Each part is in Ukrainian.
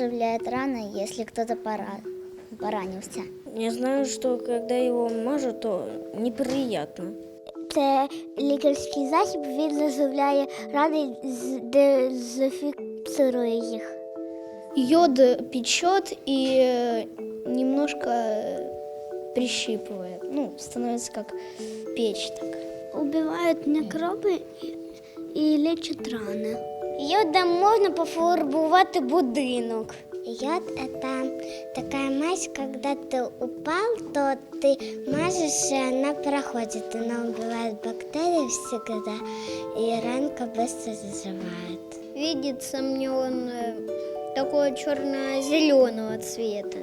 заживляет раны, если кто-то пора- поранился. Я знаю, что когда его мажут, то неприятно. Це лікарський засіб, він заживляє рани, дезінфіцирує їх. Йод печет и э, немножко э, прищипывает. Ну, становится как печь так. Убивають мікроби і лічать рани. Йодом можна пофарбувати будинок. Йод – это такая мазь, когда ты упал, то ты мажешь, и она проходит. Она убивает бактерии всегда, и ранка быстро заживает. Видится мне он э, такого черно-зеленого цвета.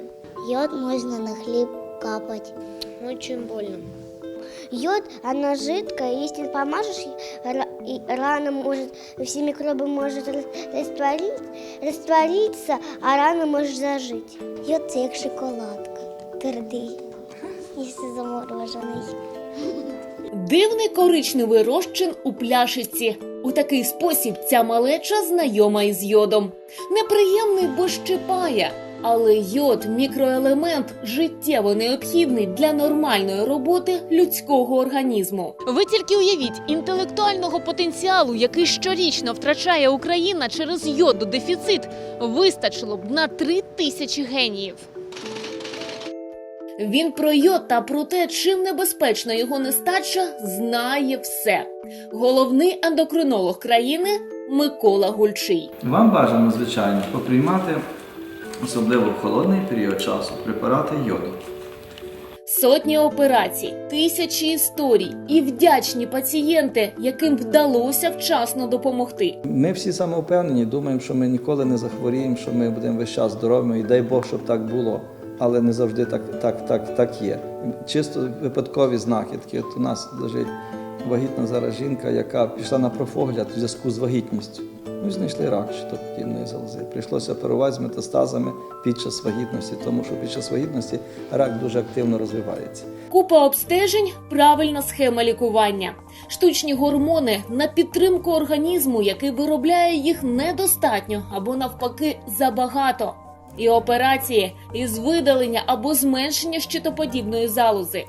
Йод можно на хлеб капать. Очень больно. Йод, она жидкая, если помажешь, ра- рана может, все микробы может растворить, раствориться, а рана может зажить. Йод це як шоколадка, твердий, якщо заморожений. Дивний коричневий розчин у пляшиці. У такий спосіб ця малеча знайома із йодом. Неприємний, бо щипає. Але йод мікроелемент життєво необхідний для нормальної роботи людського організму. Ви тільки уявіть інтелектуального потенціалу, який щорічно втрачає Україна через йододефіцит, вистачило б на три тисячі геніїв. Він про йод та про те, чим небезпечна його нестача, знає все. Головний ендокринолог країни Микола Гульчий. Вам бажано, звичайно, поприймати, особливо в холодний період часу, препарати йоду. Сотні операцій, тисячі історій і вдячні пацієнти, яким вдалося вчасно допомогти. Ми всі самовпевнені, думаємо, що ми ніколи не захворіємо, що ми будемо весь час здоровими, і дай Бог, щоб так було. Але не завжди так, так, так, так є. Чисто випадкові знахідки. От у нас лежить вагітна зараз жінка, яка пішла на профогляд в зв'язку з вагітністю. Ну і знайшли рак щитоподібної залози. Прийшлося оперувати з метастазами під час вагітності, тому що під час вагітності рак дуже активно розвивається. Купа обстежень, правильна схема лікування, штучні гормони на підтримку організму, який виробляє їх недостатньо або навпаки забагато. І операції із видалення або зменшення щитоподібної залози.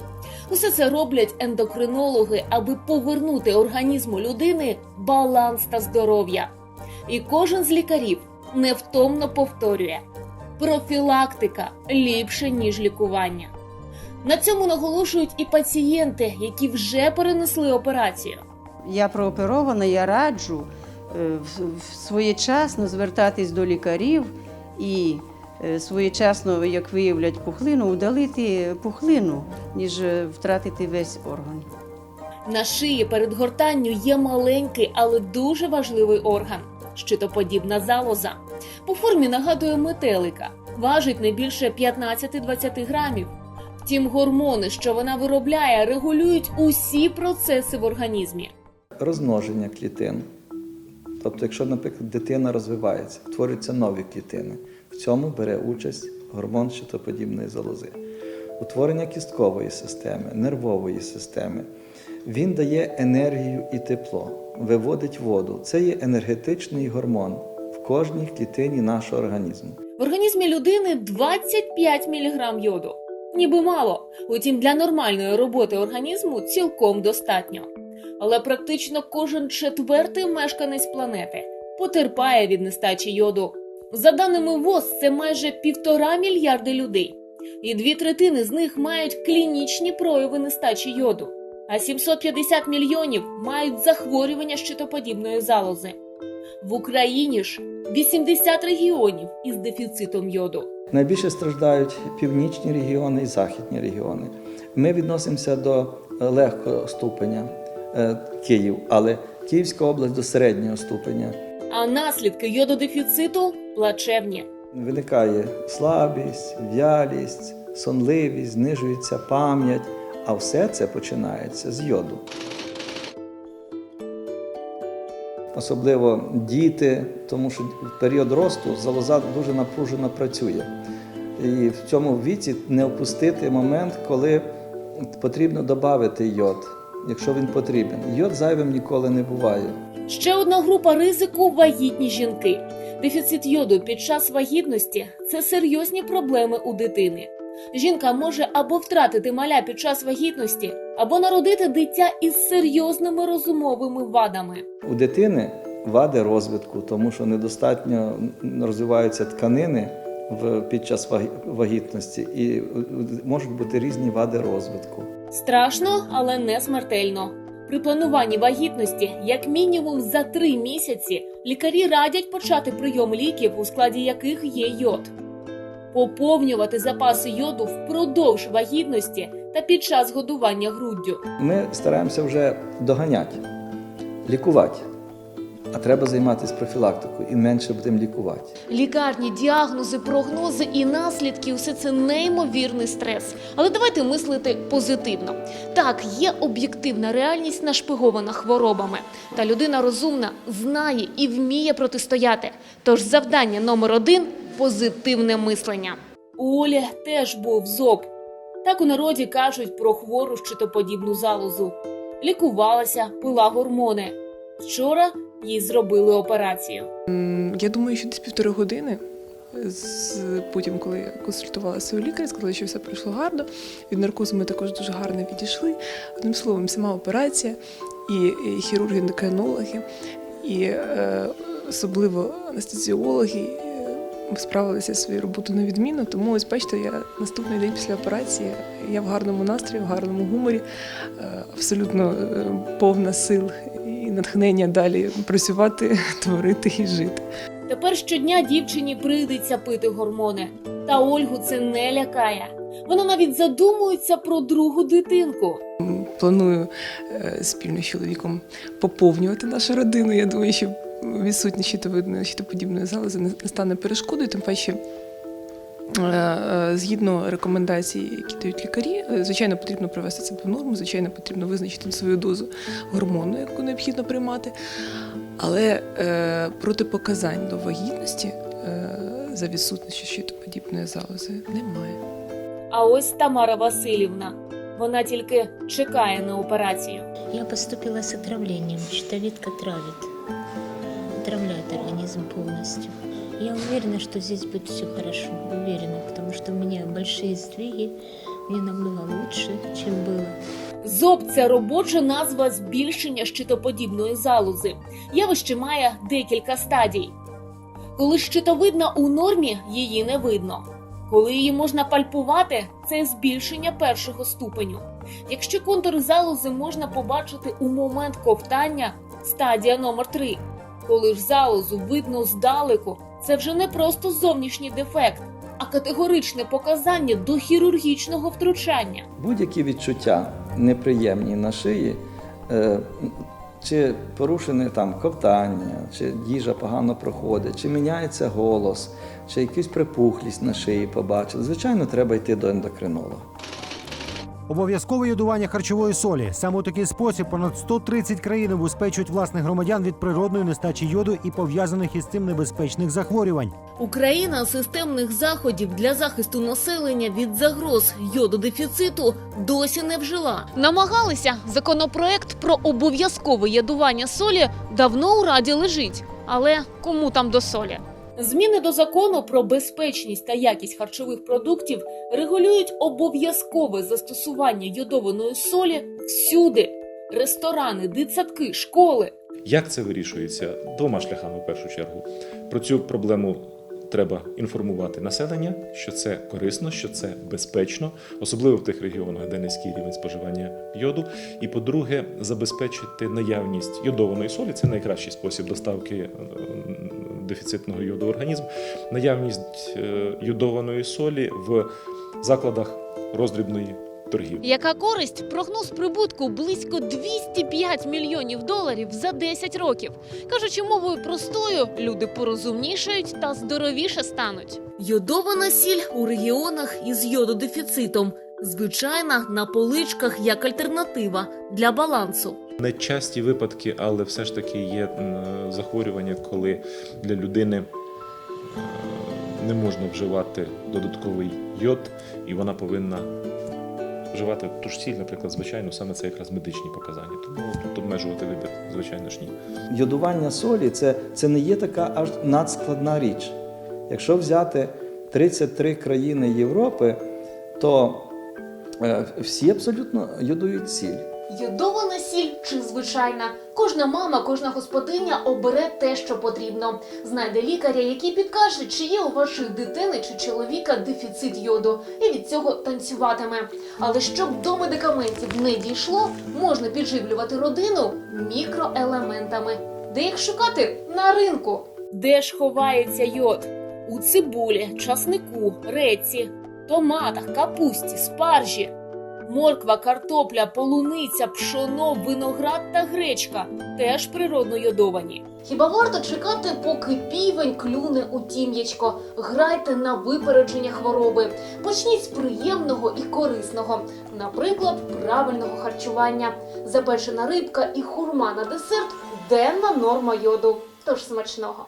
Усе це роблять ендокринологи, аби повернути організму людини баланс та здоров'я. І кожен з лікарів невтомно повторює: профілактика ліпше ніж лікування. На цьому наголошують і пацієнти, які вже перенесли операцію. Я прооперована, я раджу е, своєчасно звертатись до лікарів і е, своєчасно, як виявлять пухлину, удалити пухлину, ніж е, втратити весь орган. На шиї перед гортанню є маленький, але дуже важливий орган щитоподібна залоза. По формі нагадує метелика, важить не більше 15-20 грамів. Втім, гормони, що вона виробляє, регулюють усі процеси в організмі. розмноження клітин. Тобто, якщо, наприклад, дитина розвивається, утворюються нові клітини, в цьому бере участь гормон щитоподібної залози. Утворення кісткової системи, нервової системи. Він дає енергію і тепло, виводить воду. Це є енергетичний гормон в кожній клітині нашого організму. В організмі людини 25 мг йоду. Ніби мало, утім для нормальної роботи організму цілком достатньо. Але практично кожен четвертий мешканець планети потерпає від нестачі йоду. За даними ВОЗ, це майже півтора мільярди людей, і дві третини з них мають клінічні прояви нестачі йоду, а 750 мільйонів мають захворювання щитоподібної залози. В Україні ж 80 регіонів із дефіцитом йоду. Найбільше страждають північні регіони і західні регіони. Ми відносимося до легкого ступеня е, Київ, але Київська область до середнього ступеня. А наслідки йододефіциту плачевні. Виникає слабість, вялість, сонливість, знижується пам'ять, а все це починається з йоду. Особливо діти, тому що в період росту залоза дуже напружено працює. І в цьому віці не опустити момент, коли потрібно додати йод, якщо він потрібен. Йод зайвим ніколи не буває. Ще одна група ризику вагітні жінки. Дефіцит йоду під час вагітності це серйозні проблеми у дитини. Жінка може або втратити маля під час вагітності, або народити дитя із серйозними розумовими вадами. У дитини вади розвитку, тому що недостатньо розвиваються тканини в, під час вагі- вагітності, і е, можуть бути різні вади розвитку. Страшно, але не смертельно. При плануванні вагітності, як мінімум за три місяці, лікарі радять почати прийом ліків, у складі яких є йод. Поповнювати запаси йоду впродовж вагітності та під час годування груддю. Ми стараємося вже доганяти, лікувати. А треба займатися профілактикою і менше будемо лікувати. Лікарні, діагнози, прогнози і наслідки усе це неймовірний стрес. Але давайте мислити позитивно. Так, є об'єктивна реальність нашпигована хворобами. Та людина розумна знає і вміє протистояти. Тож завдання номер один позитивне мислення. У Олі теж був зоб. Так у народі кажуть про хвору щитоподібну залозу. Лікувалася, пила гормони. Вчора їй зробили операцію. Я думаю, що десь півтори години. З потім, коли я консультувала свого лікаря, сказали, що все пройшло гарно. Від наркозу ми також дуже гарно відійшли. Одним словом, сама операція, і, і хірурги, ендокринологи, і е, особливо анестезіологи справилися зі своєю роботою на відміну. Тому ось бачите, я наступний день після операції, я в гарному настрої, в гарному гуморі, е, абсолютно е, повна сил і натхнення далі працювати, творити і жити. Тепер щодня дівчині прийдеться пити гормони. Та Ольгу це не лякає. Вона навіть задумується про другу дитинку. Планую е, спільно з чоловіком поповнювати нашу родину. Я думаю, що відсутність щитовидної щитоподібної залози не не стане перешкодою, тим паче. е, е, Згідно рекомендацій, які дають лікарі, е, звичайно, потрібно привести себе в норму, звичайно, потрібно визначити свою дозу гормону, яку необхідно приймати. Але е, протипоказань до вагітності е, за відсутністю щитоподібної залози немає. А ось Тамара Васильівна. Вона тільки чекає на операцію. Я поступила с отравлением. Щитовидка травит. Отравляет организм полностью. Я уверена, что здесь будет все хорошо. Уверена, потому что у меня большие сдвиги. Мне намного лучше, чем было. Зоб це робоча назва збільшення щитоподібної залози. Явище має декілька стадій. Коли щитовидна у нормі, її не видно. Коли її можна пальпувати, це збільшення першого ступеню. Якщо контури залози можна побачити у момент ковтання, стадія номер 3 Коли ж залозу видно здалеку, це вже не просто зовнішній дефект, а категоричне показання до хірургічного втручання. Будь-які відчуття неприємні на шиї, е, чи порушене там ковтання, чи їжа погано проходить, чи міняється голос, чи якусь припухлість на шиї побачили, звичайно, треба йти до ендокринолога. Обов'язкове йодування харчової солі. Саме у такий спосіб понад 130 країн убезпечують власних громадян від природної нестачі йоду і пов'язаних із цим небезпечних захворювань. Україна системних заходів для захисту населення від загроз йододефіциту досі не вжила. Намагалися законопроект про обов'язкове ядування солі давно у раді лежить. Але кому там до солі? Зміни до закону про безпечність та якість харчових продуктів регулюють обов'язкове застосування йодованої солі всюди: ресторани, дитсадки, школи. Як це вирішується? Двома шляхами в першу чергу. Про цю проблему треба інформувати населення, що це корисно, що це безпечно, особливо в тих регіонах, де низький рівень споживання йоду. І по-друге, забезпечити наявність йодованої солі це найкращий спосіб доставки е, дефіцитного йоду в організм. Наявність е, йодованої солі в закладах роздрібної торгівлі. Яка користь? Прогноз прибутку близько 205 мільйонів доларів за 10 років. Кажучи мовою простою, люди порозумнішають та здоровіше стануть. Йодована сіль у регіонах із йододефіцитом. Звичайна на поличках як альтернатива для балансу. Нечасті випадки, але все ж таки є захворювання, коли для людини е, не можна вживати додатковий йод, і вона повинна вживати ту ж сіль, наприклад, звичайно, саме це якраз медичні показання. Тому тут обмежувати вибір, звичайно ж ні. Йодування солі це, це не є така аж надскладна річ. Якщо взяти 33 країни Європи, то е, всі абсолютно йодують сіль. Йодована сіль чи звичайна. Кожна мама, кожна господиня обере те, що потрібно. Знайде лікаря, який підкаже, чи є у вашої дитини чи чоловіка дефіцит йоду, і від цього танцюватиме. Але щоб до медикаментів не дійшло, можна підживлювати родину мікроелементами. Де їх шукати? На ринку. Де ж ховається йод? У цибулі, часнику, реці, томатах, капусті, спаржі. Морква, картопля, полуниця, пшоно, виноград та гречка теж природно йодовані. Хіба варто чекати, поки півень клюне у тім'ячко? Грайте на випередження хвороби. Почніть з приємного і корисного, наприклад, правильного харчування. Запечена рибка і хурма на десерт денна норма йоду. Тож смачного.